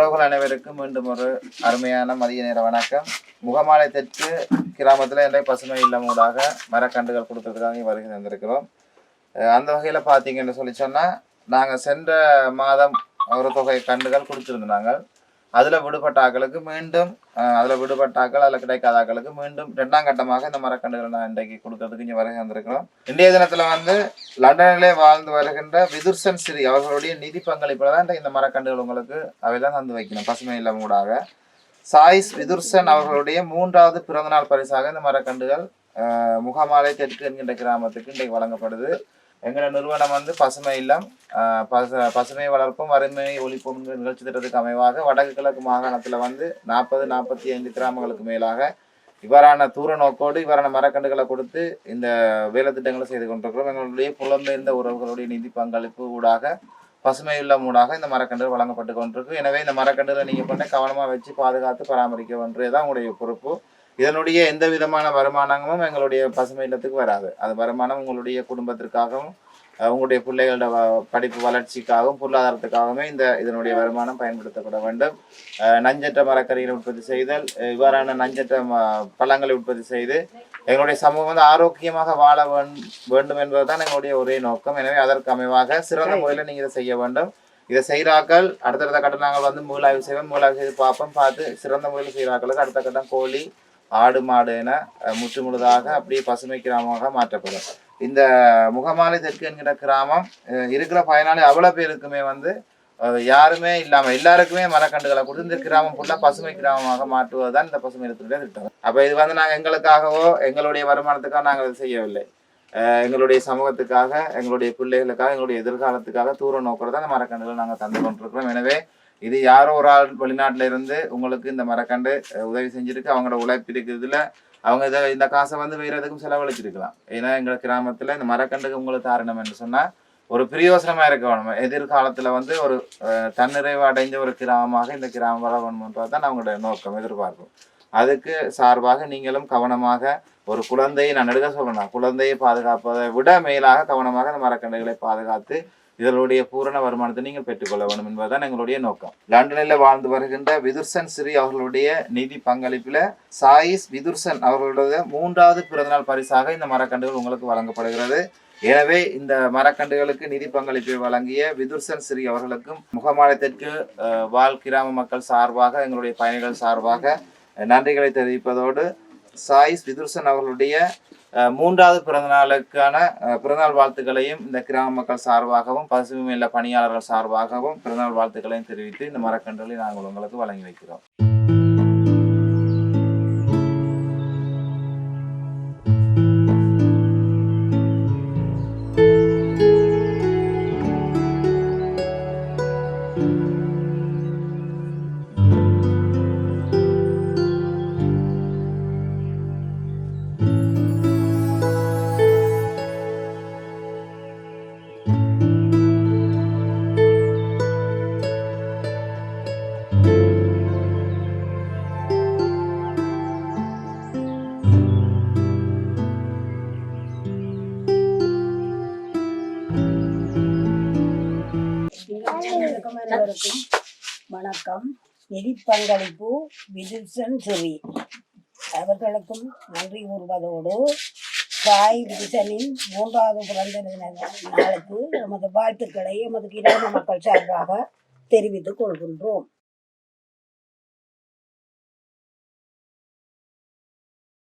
அனைவருக்கும் மீண்டும் ஒரு அருமையான மதிய நேர வணக்கம். முகமாலை தெற்கு கிராமத்தில் இன்றைய பசுமை இல்லம் ஊடாக மரக்கன்றுகள் கொடுத்ததுக்காக வருகை தந்திருக்கிறோம். அந்த வகையில் பார்த்தீங்கன்னு சொல்லி சொன்னால் நாங்கள் சென்ற மாதம் ஒரு தொகை கன்றுகள் கொடுத்துருந்தோம் நாங்கள் அதில் விடுபட்ட ஆக்களுக்கு மீண்டும் அதில் விடுபட்ட ஆக்கள் அதில் கிடைக்காத ஆக்களுக்கு மீண்டும் ரெண்டாம் கட்டமாக இந்த மரக்கண்டுகளை நான் இன்றைக்கு கொடுக்கறதுக்கு இங்கே வருகை வந்திருக்கிறோம் இன்றைய தினத்தில் வந்து லண்டனிலே வாழ்ந்து வருகின்ற விதுர்சன் ஸ்ரீ அவர்களுடைய நிதி பங்களிப்பில் தான் இந்த மரக்கன்றுகள் உங்களுக்கு அவை தான் தந்து வைக்கணும் பசுமை இல்லம் ஊடாக. சாய்ஸ் விதுர்சன் அவர்களுடைய மூன்றாவது பிறந்தநாள் பரிசாக இந்த மரக்கன்றுகள் முகமாலை தெற்கு என்கின்ற கிராமத்துக்கு இன்றைக்கு வழங்கப்படுது. எங்களோட நிறுவனம் வந்து பசுமை இல்லம் பச பசுமை வளர்ப்பும் வறுமை ஒழிப்புங்கிற நிகழ்ச்சி திட்டத்துக்கு அமைவாக வடக்கு கிழக்கு மாகாணத்தில் வந்து நாற்பது நாற்பத்தி ஐந்து கிராமங்களுக்கு மேலாக இவ்வாறான தூர நோக்கோடு இவ்வாறான மரக்கன்றுகளை கொடுத்து இந்த வேலை திட்டங்களை செய்து கொண்டிருக்கிறோம். எங்களுடைய புலம்பெயர்ந்த உறவுகளுடைய நிதி பங்களிப்பு ஊடாக பசுமை இல்லம் ஊடாக இந்த மரக்கன்றுகள் வழங்கப்பட்டு கொண்டிருக்கு. எனவே இந்த மரக்கண்டுகளை நீங்கள் பண்ண கவனமாக வச்சு பாதுகாத்து பராமரிக்க வேண்டியதுதான் உங்களுடைய பொறுப்பு. இதனுடைய எந்த விதமான வருமானமும் எங்களுடைய பசுமை இல்லத்துக்கு வராது. அது வருமானம் உங்களுடைய குடும்பத்திற்காகவும் உங்களுடைய பிள்ளைகளோட படிப்பு வளர்ச்சிக்காகவும் பொருளாதாரத்துக்காகவுமே இந்த இதனுடைய வருமானம் பயன்படுத்தப்பட வேண்டும். நஞ்சற்ற மரக்கறிகளை உற்பத்தி செய்தல் இவ்வாறான நஞ்சற்ற பழங்களை உற்பத்தி செய்து எங்களுடைய சமூகம் வந்து ஆரோக்கியமாக வாழ வேண்- வேண்டும் என்பதுதான் எங்களுடைய ஒரே நோக்கம். எனவே அதற்கு அமைவாக சிறந்த முறையில் நீங்கள் இதை செய்ய வேண்டும். இதை செய்கிறாக்கள் அடுத்தடுத்த கட்டம் நாங்கள் வந்து மூலாய்வு செய்வோம் மூலாய்வு செய்து பார்ப்போம் பார்த்து சிறந்த முறையில் செய்கிறாக்களுக்கு அடுத்த கட்டம் கோழி ஆடு மாடு என முற்று முழுதாக அப்படியே பசுமை கிராமமாக மாற்றப்படும். இந்த முகமாலை தெற்கு என்கிற கிராமம் இருக்கிற பயனாளி அவ்வளோ பேருக்குமே வந்து யாருமே இல்லாமல் எல்லாருக்குமே மரக்கண்டுகளை கொடுத்து இந்த கிராமம் ஃபுல்லாக பசுமை கிராமமாக மாற்றுவது தான் இந்த பசுமை இடத்துடைய திட்டம். அப்போ இது வந்து நாங்கள் எங்களுக்காகவோ எங்களுடைய வருமானத்துக்காக நாங்கள் இது செய்யவில்லை. எங்களுடைய சமூகத்துக்காக எங்களுடைய பிள்ளைகளுக்காக எங்களுடைய எதிர்காலத்துக்காக தூரம் நோக்கில் தான் மரக்கண்டுகளை நாங்கள் தந்து கொண்டிருக்கிறோம். எனவே இது யாரோ ஒரு ஆள் வெளிநாட்டில் இருந்து உங்களுக்கு இந்த மரக்கண்டு உதவி செஞ்சுருக்கு. அவங்களோட உழைப்பு இருக்கிறதுல அவங்க இதை இந்த காசை வந்து வேறு எதுக்கும் செலவழிச்சிருக்கலாம். ஏன்னா எங்கள் கிராமத்தில் இந்த மரக்கண்டுக்கு உங்களுக்கு தாரணம் என்று சொன்னால் ஒரு பிரயோசனமாக இருக்க வேணும் எதிர்காலத்தில் வந்து ஒரு தன்னிறைவு அடைஞ்ச ஒரு கிராமமாக இந்த கிராமம் வர வேணும்ன்றது தான் அவங்களுடைய நோக்கம் எதிர்பார்க்கும் அதுக்கு சார்பாக நீங்களும் கவனமாக ஒரு குழந்தையை நான் நடுக சொல்லணும் குழந்தையை பாதுகாப்பதை விட மேலாக கவனமாக இந்த மரக்கன்றுகளை பாதுகாத்து இதனுடைய பூரண வருமானத்தை நீங்கள் பெற்றுக்கொள்ள வேண்டும் என்பதுதான் எங்களுடைய நோக்கம். லண்டனில் வாழ்ந்து வருகின்ற விதுர்சன் ஸ்ரீ அவர்களுடைய நிதி பங்களிப்பில் சாயிஸ் விதுர்சன் அவர்களுடைய மூன்றாவது பிறந்தநாள் பரிசாக இந்த மரக்கன்றுகள் உங்களுக்கு வழங்கப்படுகிறது. எனவே இந்த மரக்கன்றுகளுக்கு நிதி பங்களிப்பை வழங்கிய விதுர்சன் ஸ்ரீ அவர்களுக்கும் முகமாலத்திற்கு வாழ் கிராம மக்கள் சார்பாக எங்களுடைய பயணிகள் சார்பாக நன்றிகளை தெரிவிப்பதோடு சாயிஸ் விதுர்சன் அவர்களுடைய மூன்றாவது பிறந்தநாளுக்கான பிறந்தநாள் வாழ்த்துக்களையும் இந்த கிராம மக்கள் சார்பாகவும் பசுமை இல்ல பணியாளர்கள் சார்பாகவும் பிறந்தநாள் வாழ்த்துக்களையும் தெரிவித்து இந்த மரக்கன்றுகளை நாங்கள் உங்களுக்கு வழங்கி வைக்கிறோம். வணக்கம் அனைவருக்கும். வணக்கம். நிதி பங்களிப்பு விதுசன் சுவி. அவர்களுக்கும் நன்றி கூறுவதோடு தாய் விதுசனின் மூன்றாவது பிறந்த நாளுக்கு எமது வாழ்த்துக்களை எமது கிராம மக்கள் சார்பாக தெரிவித்துக் கொள்கின்றோம்.